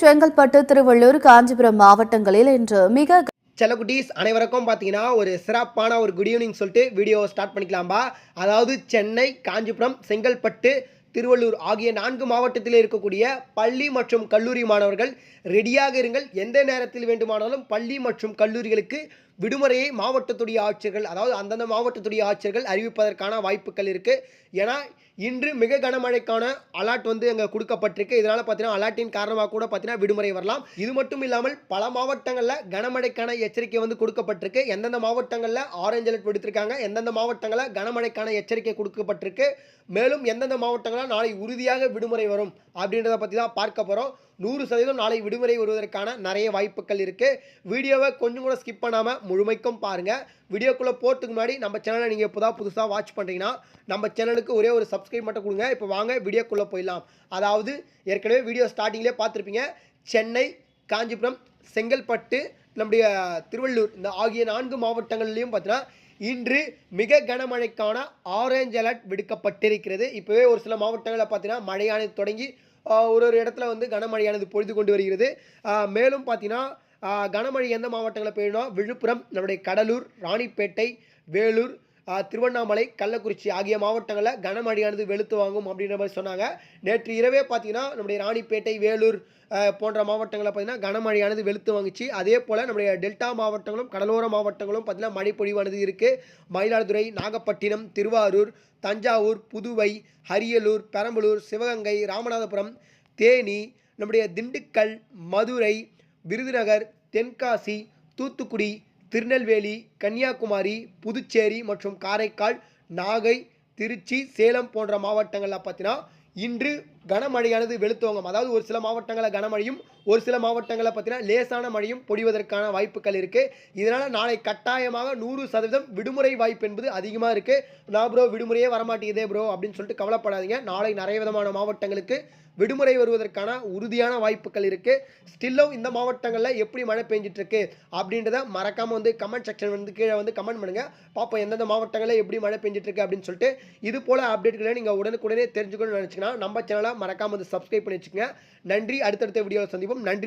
செங்கல்பட்டு திருவள்ளூர் காஞ்சிபுரம் மாவட்டங்களில் இன்று மிக செல்லக்குட்டீஸ் அனைவருக்கும் பார்த்தீங்கன்னா ஒரு சிறப்பான ஒரு குட் ஈவினிங் சொல்லிட்டு வீடியோ ஸ்டார்ட் பண்ணிக்கலாம்பா. அதாவது சென்னை காஞ்சிபுரம் செங்கல்பட்டு திருவள்ளூர் ஆகிய நான்கு மாவட்டத்தில் இருக்கக்கூடிய பள்ளி மற்றும் கல்லூரி மாணவர்கள் ரெடியாக இருங்கள். எந்த நேரத்தில் வேண்டுமானாலும் பள்ளி மற்றும் கல்லூரிகளுக்கு விடுமுறையை மாவட்டத்துடைய ஆட்சியர்கள் அதாவது அந்தந்த மாவட்டத்துடைய ஆட்சியர்கள் அறிவிப்பதற்கான வாய்ப்புகள் இருக்குது ஏன்னா இன்று மிக கனமழைக்கான அலர்ட் வந்து அங்கே கொடுக்கப்பட்டிருக்கு. இதனால் பார்த்தீங்கன்னா அலர்ட்டின் காரணமாக கூட பார்த்தீங்கன்னா விடுமுறை வரலாம். இது மட்டும் இல்லாமல் பல மாவட்டங்களில் கனமழைக்கான எச்சரிக்கை வந்து கொடுக்கப்பட்டிருக்கு. எந்தெந்த மாவட்டங்களில் ஆரஞ்சு அலர்ட் விடுத்திருக்காங்க எந்தெந்த மாவட்டங்களில் கனமழைக்கான எச்சரிக்கை கொடுக்கப்பட்டிருக்கு. மேலும் எந்தெந்த மாவட்டங்களில் நாளை உறுதியாக விடுமுறை வரும் அப்படின்றத பற்றி தான் பார்க்க போகிறோம் நூறு சதவீதம் நாளை விடுமுறை வருவதற்கான நிறைய வாய்ப்புகள் இருக்குது வீடியோவை கொஞ்சம் கூட ஸ்கிப் பண்ணாமல் முழுமைக்கும் பாருங்கள் வீடியோக்குள்ளே போகிறதுக்கு முன்னாடி நம்ம சேனலை நீங்கள் இப்போ புதுசாக வாட்ச் பண்ணுறீங்கன்னா நம்ம சேனலுக்கு ஒரே ஒரு சப்ஸ்கிரைப் மட்டும் கொடுங்க. இப்போ வாங்க வீடியோக்குள்ளே போயிடலாம். அதாவது ஏற்கனவே வீடியோ ஸ்டார்டிங்லேயே பார்த்துருப்பீங்க. சென்னை காஞ்சிபுரம் செங்கல்பட்டு நம்முடைய திருவள்ளூர் இந்த ஆகிய நான்கு மாவட்டங்கள்லையும் பார்த்தீங்கன்னா இன்று மிக கனமழைக்கான ஆரஞ்சு அலர்ட் விடுக்கப்பட்டிருக்கிறது. இப்போவே ஒரு சில மாவட்டங்களில் பார்த்தீங்கன்னா மழையானது தொடங்கி ஒரு ஒரு இடத்துல வந்து கனமழையானது பொழுது கொண்டு வருகிறது. மேலும் பார்த்தீங்கன்னா கனமழை எந்த மாவட்டங்களில் பெய்யணும் விழுப்புரம் நம்முடைய கடலூர் ராணிப்பேட்டை வேலூர் திருவண்ணாமலை கள்ளக்குறிச்சி ஆகிய மாவட்டங்களில் கனமழையானது வெளுத்து வாங்கும் அப்படின்ற மாதிரி சொன்னாங்க. நேற்று இரவே பார்த்தீங்கன்னா நம்முடைய ராணிப்பேட்டை வேலூர் போன்ற மாவட்டங்களில் பார்த்தீங்கன்னா கனமழையானது வெளுத்து வாங்குச்சு. அதே போல் நம்முடைய டெல்டா மாவட்டங்களும் கடலோர மாவட்டங்களும் பார்த்தீங்கன்னா மழை பொழிவானது இருக்குது மயிலாடுதுறை நாகப்பட்டினம் திருவாரூர் தஞ்சாவூர் புதுவை அரியலூர் பெரம்பலூர் சிவகங்கை ராமநாதபுரம் தேனி நம்முடைய திண்டுக்கல் மதுரை விருதுநகர் தென்காசி தூத்துக்குடி திருநெல்வேலி கன்னியாகுமரி புதுச்சேரி மற்றும் காரைக்கால் நாகை திருச்சி சேலம் போன்ற மாவட்டங்களில் பார்த்தீங்கன்னா இன்று கனமழையானது வெளுத்தோங்கும். அதாவது ஒரு சில மாவட்டங்களில் கனமழையும் ஒரு சில மாவட்டங்களில் பார்த்தீங்கன்னா லேசான மழையும் பொழிவதற்கான வாய்ப்புகள் இருக்குது இதனால் நாளை கட்டாயமாக நூறு சதவீதம் விடுமுறை வாய்ப்பு என்பது அதிகமாக இருக்குது நான் ப்ரோ விடுமுறையே வரமாட்டேங்குதே ப்ரோ அப்படின்னு சொல்லிட்டு கவலைப்படாதீங்க. நாளை நிறைய விதமான மாவட்டங்களுக்கு விடுமுறை வருவதற்கான உறுதியான வாய்ப்புகள் இருக்குது ஸ்டில்லும் இந்த மாவட்டங்களில் எப்படி மழை பெஞ்சிட்டு இருக்கு அப்படின்றத மறக்காமல் வந்து கமெண்ட் செக்ஷன் வந்து கீழே வந்து கமெண்ட் பண்ணுங்கள் பார்ப்போம் எந்தெந்த மாவட்டங்களில் எப்படி மழை பெஞ்சிட்ருக்கு அப்படின்னு சொல்லிட்டு. இது போல் அப்டேட்களை நீங்கள் உடனுக்குடனே தெரிஞ்சுக்கணும்னு நினச்சிங்கன்னா நம்ம சேனலை மறக்காமல் வந்து சப்ஸ்கிரைப் பண்ணி வச்சுக்கோங்க. நன்றி. அடுத்தடுத்த வீடியோவில் சந்திப்போம். நன்றி.